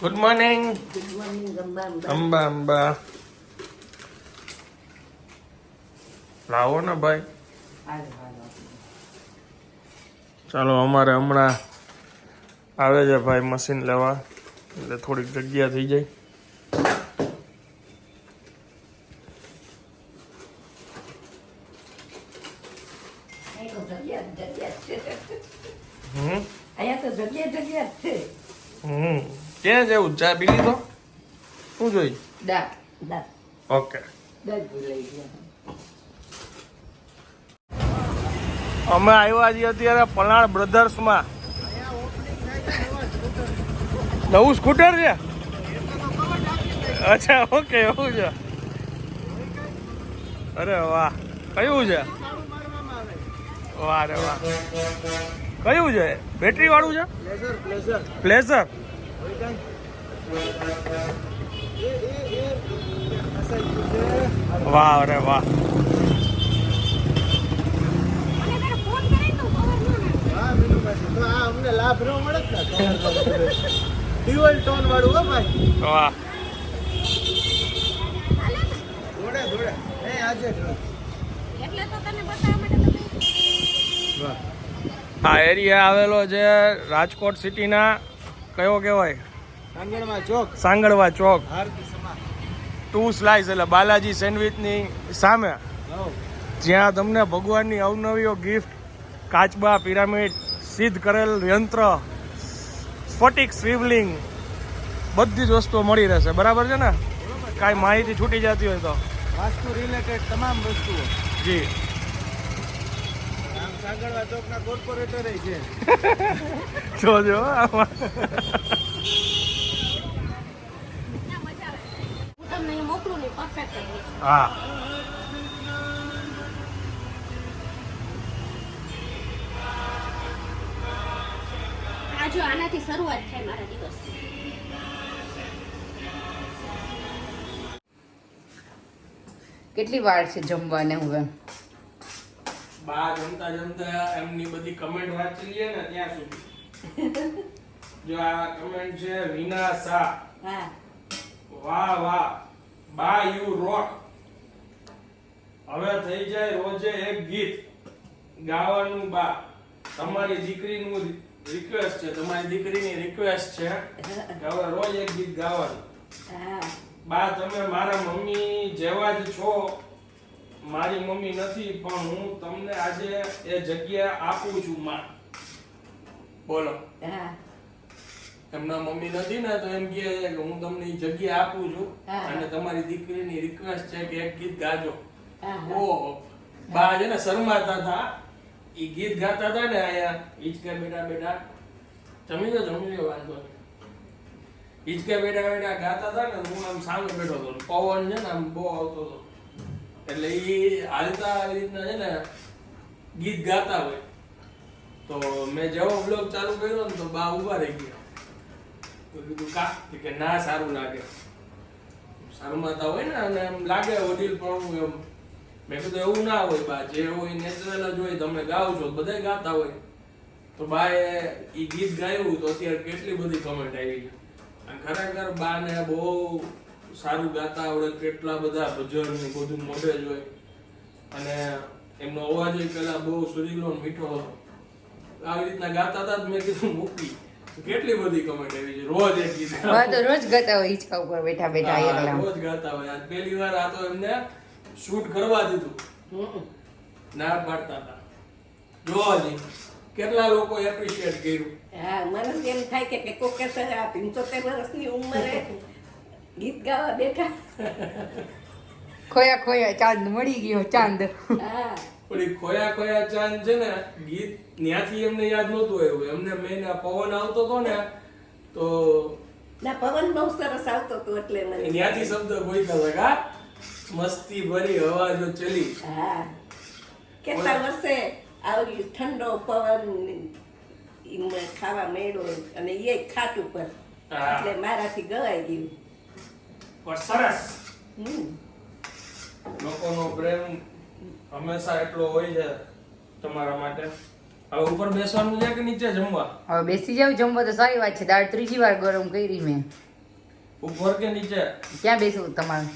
Good morning good morning અંબા અંબા. અંબા લાવો ને ભાઈ. ચાલો અમારે હમણાં આવે છે ભાઈ મશીન લેવા. એટલે થોડીક જગ્યા થઈ જાય. હમ? અહીંયા તો જગ્યા જગ્યા જ છે. હમ. ક્યાં જે ચા પી લીધો? શું જોઈ? ઓકે દા ભૂલાઈ ગયા અમે આવ્યા છીએ અત્યારે પલાણ બ્રધર્સમાં. નવું સ્કૂટર છે? અચ્છા ઓકે એવું છે. અરે વાહ. કયું છે? વાહ રે વાહ. કયું છે? બેટરી વાળું છે? પ્લેઝર વાહ રે વાહ. અમને લાભ રહ્યો મળે ને ડ્યુઅલ ટોન વાળું હો ભાઈ વાહ તમે આ એરિયા આવેલો છે રાજકોટ સિટીના કયો કહેવાય? ચોક. સાંગળવા ચોક. ટુ સ્લાઇસ એટલે બાલાજી સેન્ડવિચની સામે. જ્યાં તમને ભગવાનની અવનવીઓ ગિફ્ટ કાચબા પિરામિડ સિદ્ધ કરેલ યંત્ર સ્ફટિક સ્વિવલિંગ બધી જ વસ્તુઓ મળી રહેશે. બરાબર છે ને? કાંઈ માહિતી છૂટી જતી હોય તો. વાસ્તુ રિલેટેડ તમામ વસ્તુઓ. જી. ચોકના કોર્પોરેટર છે. જોજો હું. તમને અહીં મોકલું ને પરફેક્ટ હા. જો આનાથી શરૂઆત થાય મારા કેટલી વાર છે જમવાને હવે બા જમતા જમતા એમની બધી કમેન્ટ વાંચી લઈએ ને ત્યાં સુધી. જો આ કમેન્ટ છે વિના સા વાહ વાહ. બા યુ રોક હવે થઈ જાય રોજે એક ગીત. ગાવાનું બા. તમારી દીકરીનું રિક્વેસ્ટ છે. તમારી દીકરીની રિક્વેસ્ટ છે. કે હવે રોજ એક ગીત ગાવાનું. બા તમે મારા મમ્મી જેવા જ છો. મારી મમ્મી નથી પણ હું તમને આજે એ જગ્યા આપું છું માં. બોલો. હા. એમના મમ્મી નથી ને તો એમ કહે છે કે હું તમને જગ્યા આપું છું અને તમારી દીકરીની રિક્વેસ્ટ છે કે એક ગીત ગાજો. ઓ બા છે ને શરમાતા હતા. એ ગીત ગાતા હતા ને અહીંયા હિચકે બેટા બેટા જમી લો જમી લો વાંધો હિચકે બેટા બેટા ગાતા હતા ને હું આમ સામે બેઠો હતો. પવન છે ને આમ બહુ આવતો હતો. એટલે એ હાલતા આવી રીતના છે ને ગીત ગાતા હોય. તો મેં જેવો બ્લોગ ચાલુ કર્યો ને તો બા ઊભા રહી ગયા. તો કીધું, કા? કે, ના, સારું લાગે. શરમાતા હોય ને, અને એમ લાગે વડીલ પણ એમ. મેં કીધું, એવું ના હોય બા, જે હોય નેચરલ જ હોય, તમે ગાઓ છો બધા ગાતા હોય. તો બાએ ઈ ગીત ગાયું, તો અત્યારે કેટલી બધી કમેન્ટ આવી અને ખરેખર બાને બહુ સારું ગાતા આવડે કેટલા બધા ભજન ને બધું મોઢે જ હોય. અને એમનો અવાજ પેલા બહુ સુરીલો મીઠો હતો. આવી રીતના ગાતા હતા મેં કીધું મૂકી. કેટલી બધી કમેન્ટ આવી છે. રોજ એક ગીત તો રોજ ગાતા હોય હિંચકા ઉપર બેઠા બેઠા એકલા રોજ ગાતા હોય. આજ પહેલી વાર આ તો એમને શૂટ કરવા દીધું. ના પાડતા હતા. રોજ કેટલા લોકો એપ્રિશિએટ કર્યું. હા મને એમ થાય કે કોક કે સર આ પંચોતેર વર્ષની ઉંમરે ગીત ગાવા બેઠા. ખોયા ખોયા ચાંદ મળી ગયો ચાંદ. પણ ખોયા ખોયા ચાંદ છે ને ગીત ત્યાંથી એમને યાદ નહોતું આવ્યું. એમને મેં પવન આવતો હતો ને તો ના પવન બહુ સરસ આવતો હતો એટલે મને. ત્યાંથી શબ્દ બોલતા હતા કા મસ્તી ભરી હવા જો ચલી. હા. કેટલા વર્ષે આવી ઠંડો પવન ખાવા મળ્યો અને એ ખાટ ઉપર. એટલે મારાથી ગવાઈ ગયું. પણ સરસ. હમ. લોકોનો પ્રેમ હંમેશા એટલો હોય છે તમારા માટે. હવે ઉપર બેસવાનું છે કે નીચે જમવા? હવે બેસી જાવ જમવા તો સારી વાત છે. દાળ ત્રીજી વાર ગરમ કરી મેં. ઉપર કે નીચે? ક્યાં બેસવું તમારે?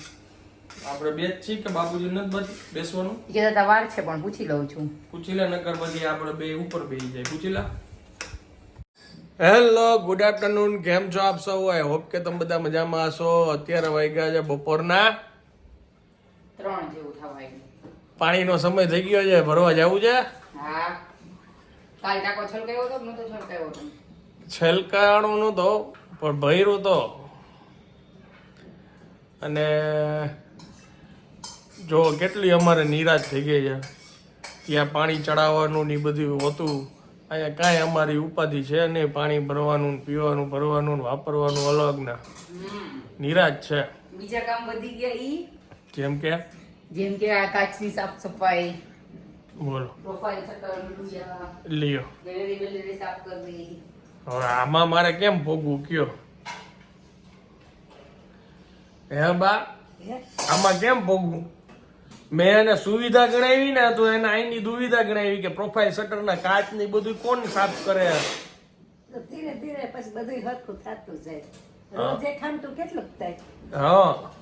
આપણે બે જ છીએ કે બાપુજી નથી બસ બેસવાનું? કે કહેતા વાર છે પણ પૂછી લઉં છું. પૂછી લે નકર પછી આપણે બે ઉપર બેસી જાય. પૂછી લે. હેલો ગુડ આફ્ટરનૂન કેમ છો આપ સૌ? આઈ હોપ કે તમે બધા મજામાં હશો. અત્યારે વાગ્યા છે બપોરના. ત્રણ જેવું થવાય પાણીનો સમય થઈ ગયો છે. ભરવા જવું છે? હા. કાલ ટાકો છલકાયો હતો નતો છલકાયો હતો? છેલકાણું નહોતો પણ ભર્યું તો. અને જો કેટલી અમારે નિરાશ થઈ ગઈ છે. ત્યાં પાણી ચડાવવાનું ને બધું હતું. અહીંયા કાંઈ અમારી ઉપાધિ છે નહીં પાણી ભરવાનું ને પીવાનું ભરવાનું ને વાપરવાનું અલગ ના. નિરાશ છે. બીજા કામ વધી ગયા ઈ? જેમ કે? જેમ કે આ કાચની સાફ સફાઈ. બોલો. લ્યો. સાફ કરવી. હવે આમાં મારે કેમ ભોગવું કયો? હે બા? આમાં કેમ ભોગવું? મેં એને સુવિધા ગણાવી ને તો એને આઈની દુવિધા ગણાવી કે પ્રોફાઇલ શટરના કાચ ને બધું કોણ સાફ કરે? ધીરે ધીરે પછી બધું હરખું થતું જાય. રોજે ખામતું કેટલું થાય? હા.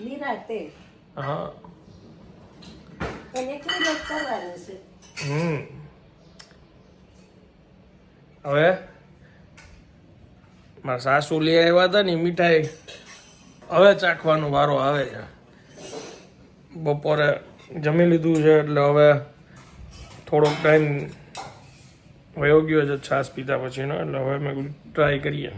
નિરાતે હા. પણ એટલું જ કરવાનું છે. હમ. હવે મારા સાસુ લઈ આવ્યા હતા ને મીઠાઈ. હવે ચાખવાનો વારો આવે છે. બપોરે જમી લીધું છે એટલે હવે થોડોક ટાઈમ વયો ગયો છે છાશ પીધા પછીનો એટલે હવે મેં ટ્રાય કરીએ.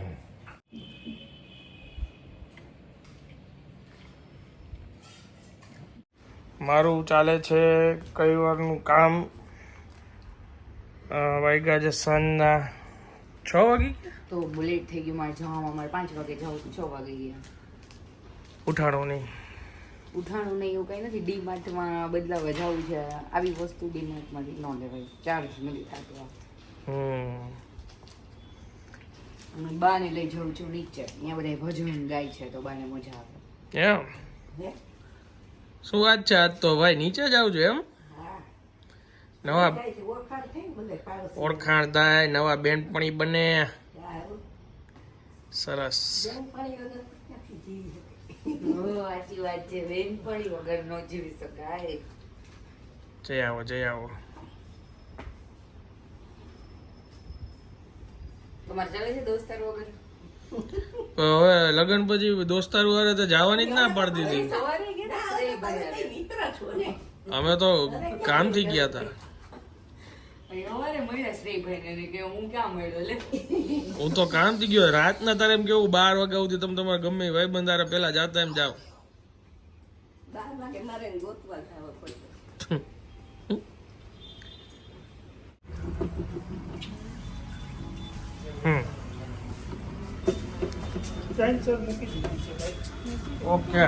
મારું ચાલે છે કઈ વારનું કામ? વાગ્યા છે સાંજના છ વાગી તો બુલેટ થઈ ગયું મારે જવામાં મારે પાંચ વાગે જવું છ વાગે ગયા. ઉઠાડો નહીં. ઉઠાણું નહીં એવું કઈ નથી. ડી માર્ટમાં બદલાવા જવું છે. આવી વસ્તુ ડી માર્ટમાંથી ન લેવાય. ચાર્જ નથી થતો અને બાને લઈ જવું છું નીચે. અહીંયા બધા ભજન ગાય છે તો બાને મજા આવે. એમ? શું વાત છે? આજ તો ભાઈ નીચે જાવ છો એમ? નવા. ઓળખાણ થાય નવા બેનપણી બને. સરસ. સાચી વાત છે. બેનપણી વગર ન જીવી શકાય. જઈ આવો જઈ આવો. તમારે ચાલે છે દોસ્તાર વગર? હવે લગ્ન પછી દોસ્તારું હારે તો જવાની જ ના પાડતી દીધી. શ્રેય તો કામ. અમે કામથી ગયા હતા અને સવારે મળ્યા શ્રેયભાઈને ને કે હું તો કામ થઈ ગયો રાતના તારે એમ કેવું બાર વાગ્યા સુધી તમે તમારા ગમે ભાઈ બંધારે પેલા જાતા એમ જાઓ ઓકે મારે એને ગોતવા જવું પડે. હમ ઓકે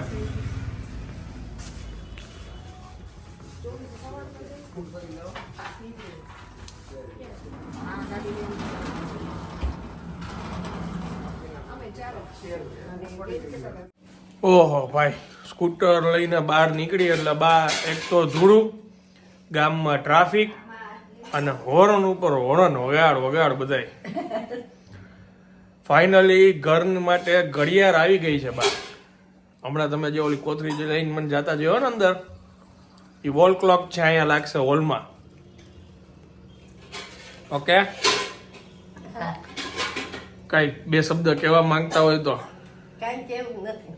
ઓહો, ભાઈ, સ્કૂટર લઈને બહાર નીકળી એટલે બા એક તો ધૂળું, ગામમાં ટ્રાફિક અને હોર્ન ઉપર હોર્ન, વગાડ વગાડ બધાય. ફાઇનલી ઘર માટે ઘડિયાળ આવી ગઈ છે, બા. હમણાં તમે જે ઓલી કોથરી લઈને મને જતા જેવો ને અંદર એ વોલ ક્લોક છે અહીંયા લાગશે હોલમાં. ઓકે કઈ બે શબ્દ કહેવા માંગતા હોય તો. કાંઈ કેવું નથી.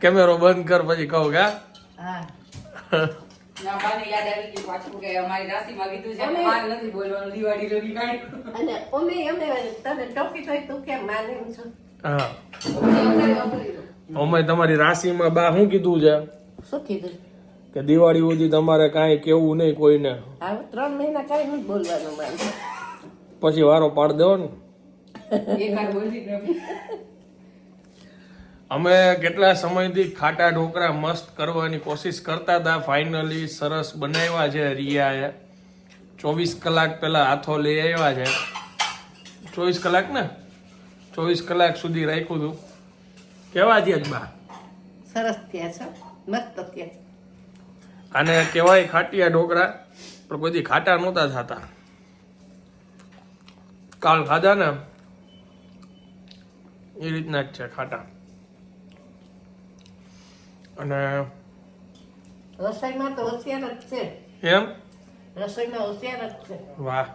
કેમેરો બંધ કર પછી કહું કે હા? હા. ના, યાદ આવી ગયું પાછું કે અમારી રાશિમાં કીધું છે અમે- નથી બોલવાનું દિવાળી લગી કાંઈ અને અમે અમે તને ટોકી તો તું કેમ માને એમ હા. અવતારી, અવતારી. અમે તમારી રાશિમાં બા શું કીધું છે? શું કીધું? કે દિવાળી સુધી તમારે કાંઈ કેવું નહીં કોઈને. ત્રણ મહિના કાંઈ નથી બોલવાનું મારે. પછી વારો પાડ દેવો ને. અમે કેટલા સમયથી ખાટા ઢોકળા મસ્ત કરવાની કોશિશ કરતા હતા. ફાઇનલી સરસ બનાવ્યા છે રિયાએ. ચોવીસ કલાક પહેલાં હાથો લઈ આવ્યા છે. ચોવીસ કલાક ને? ચોવીસ કલાક સુધી રાખ્યું હતું. કેવા છે બા? સરસ થયા છો. મસ્ત થયા આને કહેવાય ખાટિયા ઢોકળા પણ કોઈથી ખાટા નહોતા થતા. કાલ ખાધા ને એ રીતના જ છે ખાટા. અને રસોઈમાં તો હોશિયાર જ છે. એમ? રસોઈમાં હોશિયાર જ છે. વાહ.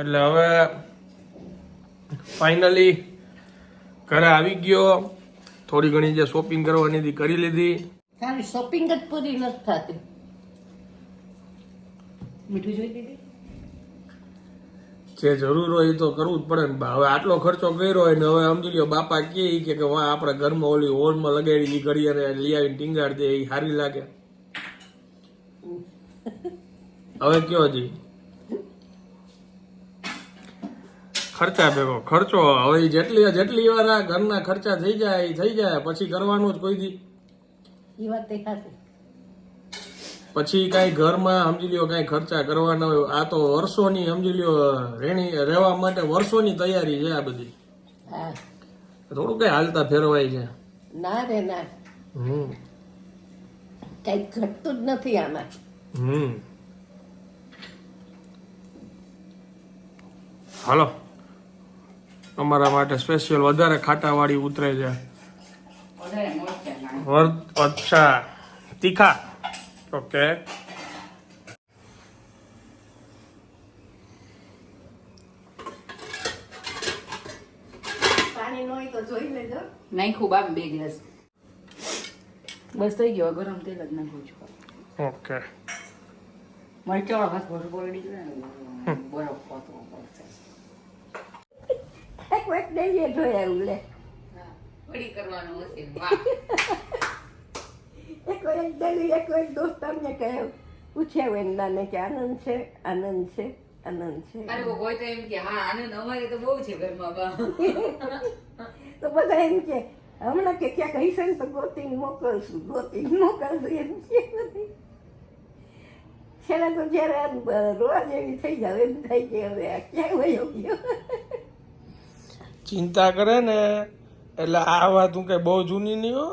એટલે હવે ફાઇનલી ઘરે આવી ગયો. થોડી ઘણી જે શોપિંગ કરવાની હતી કરી લીધી. ખાલી શોપિંગ જ પૂરી નથી થતી. મીઠું જોઈ દીધી જે જરૂર હોય એ તો કરવું જ પડે ને હવે આટલો ખર્ચો કર્યો હોય ને હવે સમજી લ્યો, બાપા કહે કે વાહ, આપણે ઘરમાં ઓલી હોલમાં લગાડી એ ઘડી અને લઈ આવીને ટીંગાડ દે એ સારી લાગે. હવે કયો જી? ખર્ચા ભેગો. ખર્ચો હવે જેટલી જેટલી વાર આ ઘરના ખર્ચા થઈ જાય થઈ જાય. પછી કરવાનું જ કોઈ દી. એ વાત પછી કાંઈ ઘરમાં સમજી લ્યો કાંઈ ખર્ચા કરવાના હોય આ તો વર્ષોની સમજી લ્યો રેણી રહેવા માટે વર્ષોની તૈયારી છે આ બધી. હા. થોડું કઈ હાલતા ફેરવાય છે. ના રે ના. હમ. કઈ ઘટતું જ નથી આમાં. હમ. હાલો. અમારા માટે સ્પેશિયલ વધારે ખાટાવાળી ઉતરે છે. અચ્છા. તીખા. ઓકે પાણી ન હોય તો જોઈ લેજો. નાખ્યું બાપ બે ગ્લાસ. બસ થઈ ગયો ગરમ તેલ જ નાખું છું. ઓકે મરચાવાળો હાથ ભર ને બરફ પાતળો પડશે. એક વખત ડેલીએ જોયા એવું લે. પડી કરવાનું હશે વાહ. એક વખત ડેલી એક વખત દોસ્તારને કહ્યું પૂછ્યા એમનાને કે આનંદ છે? આનંદ છે? આનંદ છે? અરે કોઈ તો એમ કે હા આનંદ અમારે તો બહુ છે ઘરમાં બા. તો બધા એમ કે હમણાં કે ક્યાંક હશે ને તો ગોતી મોકલશું ગોતી મોકલશું એમ કે છેલ્લા તો જ્યારે આમ રોવા જેવી થઈ જાવ એમ થાય કે હવે આ ક્યાં વયો ગયો. ચિંતા કરે ને એટલે આ વાત હું કઈ બહુ જૂની નહીં હો.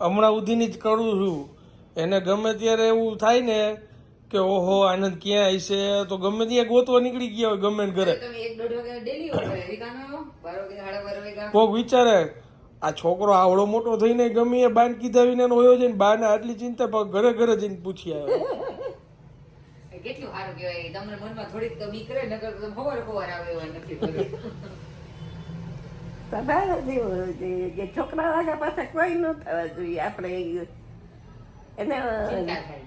હમણાં સુધીની જ કરું છું. એને ગમે ત્યારે એવું થાય ને કે ઓહો આનંદ ક્યાં હશે? તો ગમે ત્યાં ગોતવા નીકળી ગયા હોય ગમે ઘરે. કોક વિચારે આ છોકરો આવડો મોટો થઈને ગમે એ બાન કીધા વિના હોયો છે ને બાને આટલી ચિંતા પણ ઘરે ઘરે જઈને પૂછી આવે કેટલું સારું કહેવાય તમને મનમાં થોડીક તો બીક રહે નકર ખબર ખબર આવે નથી. સ્વભાવ જ એવો જોઈએ કે છોકરા વાગા પાસે કોઈ ન થવા જોઈએ આપણે એને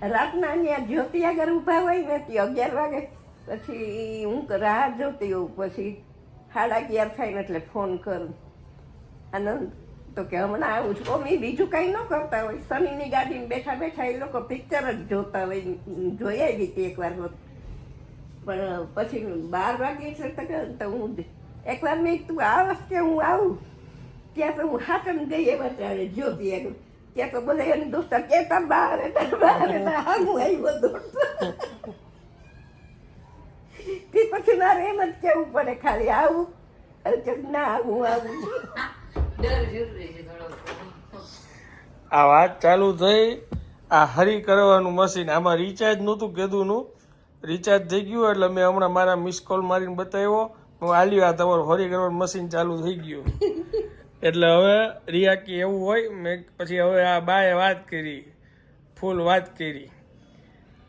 રાતના ત્યાં જ્યોતિ આગળ ઊભા હોય ને તે અગિયાર વાગે પછી હું રાહ જોતી હોઉં પછી સાડા અગિયાર થાય ને એટલે ફોન કરું આનંદ તો કે હમણાં આવું છું મમ્મી બીજું કંઈ ન કરતા હોય શનિની ગાડીમાં બેઠા બેઠા એ લોકો પિક્ચર જ જોતા હોય જોઈ આવી હતી એકવાર પણ પછી બાર વાગે છે તો હું એકવાર મેં તું આ કે હું આવું ત્યાં તો હું હાકમ ગઈ ત્યારે જોતી આગળ ત્યાં તો બધા એને દોસ્તા કેતા બહાર હતા બહાર હા આવ્યો દોડતો તે પછી મારે એમ જ કેવું પડે ખાલી આવું અરે કે ના આવું આવું ડર જરૂરી છે આ વાત ચાલુ થઈ. આ હરી કરવાનું મશીન આમાં રિચાર્જ નહોતું કીધુંનું. રિચાર્જ થઈ ગયું એટલે મેં હમણાં મારા મિસ કોલ મારીને બતાવ્યો. હું આલ્યો આ તમારું હરી કરવાનું મશીન ચાલુ થઈ ગયું. એટલે હવે રિયાકી એવું હોય, મેં પછી હવે આ બાએ વાત કરી, ફૂલ વાત કરી,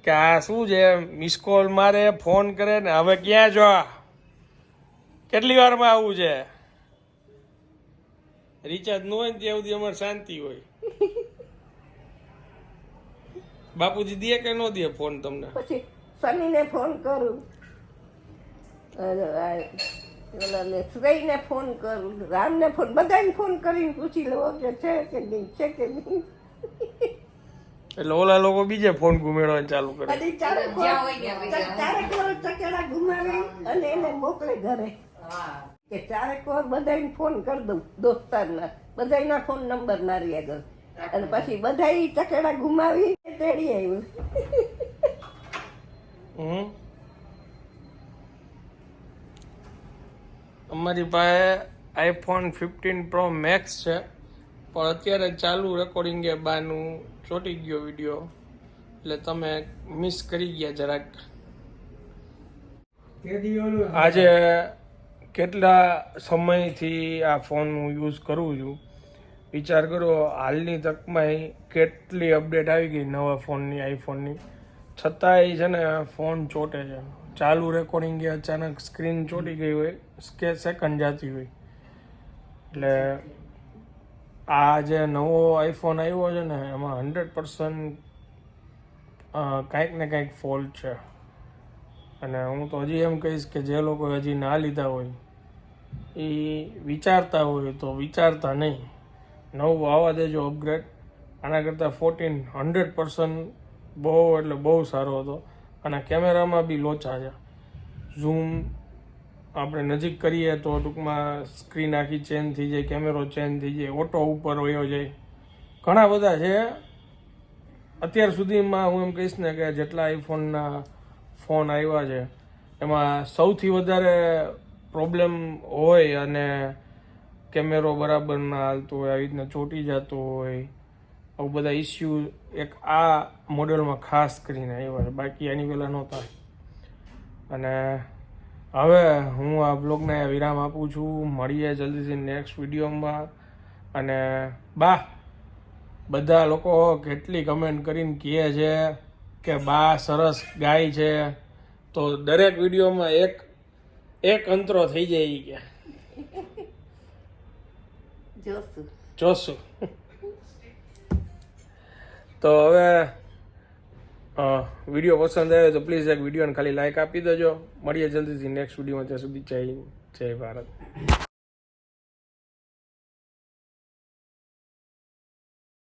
કે આ શું છે મિસ કોલ મારે ફોન કરે ને હવે ક્યાં જો કેટલી વારમાં આવવું છે? રિચાર્જ ન હોય ને ત્યાં સુધી અમારે શાંતિ હોય. બાપુજી દે કે ન દે ફોન તમને? પછી શનિને ફોન કરું. શ્રેયને ફોન કરું રામને ફોન બધાને ફોન કરીને પૂછી લો કે છે કે નહીં છે કે નહીં. એટલે ઓલા લોકો બીજે ફોન ઘુમેડવાનું ચાલુ કરે. અને ચારે. ચારે કોર ચકેલા ઘુમાવી અને એને મોકલે ઘરે. કે ચારે કોર બધાને ફોન કરી દઉં દોસ્તારના બધાના ફોન નંબર મારી આગળ. અને પછી બધા ચકેડા ઘુમાવી તેડી આવ્યું. હમ? અમારી પાસે આઈફોન ફિફ્ટીન પ્રો મેક્સ છે. પણ અત્યારે ચાલુ રેકોર્ડિંગ એ બાનું ચોટી ગયો વીડિયો એટલે તમે મિસ કરી ગયા જરાક. આજે કેટલા સમયથી આ ફોન હું યુઝ કરું છું? વિચાર કરો, હાલની તકમાં કેટલી અપડેટ આવી ગઈ નવા ફોનની આઈફોનની છતાંય છે ને ફોન ચોટે છે. ચાલુ રેકોર્ડિંગ અચાનક સ્ક્રીન ચોટી ગઈ હોય, કે સેકન્ડ જાતી હોય. એટલે આ જે નવો આઈફોન આવ્યો છે ને, એમાં હંડ્રેડ પર્સન્ટ કાંઈક ને કાંઈક ફોલ્ટ છે. અને હું તો હજી એમ કહીશ કે જે લોકો હજી ના લીધા હોય, એ વિચારતા હોય તો વિચારતા નહીં. નવું આવવા દેજો અપગ્રેડ આના કરતાં ફોર્ટીન હંડ્રેડ પર્સન્ટ બહુ, એટલે બહુ સારો હતો. અને કેમેરામાં બી લોચા છે. ઝૂમ આપણે નજીક કરીએ તો ટૂંકમાં સ્ક્રીન આખી ચેન્જ થઈ જાય કેમેરો ચેન્જ થઈ જાય ઓટો ઉપર વયો જાય. ઘણા બધા છે. અત્યાર સુધીમાં હું એમ કહીશ ને કે જેટલા આઈફોનના ફોન આવ્યા છે, એમાં સૌથી વધારે પ્રોબ્લેમ હોય અને કેમેરો બરાબર ના હાલતો હોય, આવી રીતના ચોંટી જતો હોય આવું બધા ઇસ્યુ એક આ મોડેલમાં ખાસ કરીને આવ્યા છે. બાકી એની પહેલાં નહોતા. અને હવે હું આ બ્લોગને વિરામ આપું છું. મળીએ જલ્દીથી નેક્સ્ટ વિડીયોમાં અને બા બધા લોકો કેટલી કમેન્ટ કરીને કહે છે કે બા સરસ ગાય છે. તો દરેક વિડીયોમાં એક એક અંતરો થઈ જાય કે. જોશું. જોશું. તો હવે વીડિયો પસંદ આવ્યો તો પ્લીઝ એક વિડીયોને ખાલી લાઇક આપી દેજો. મળીએ જલ્દીથી નેક્સ્ટ વિડીયોમાં ત્યાં સુધી. જય જય ભારત.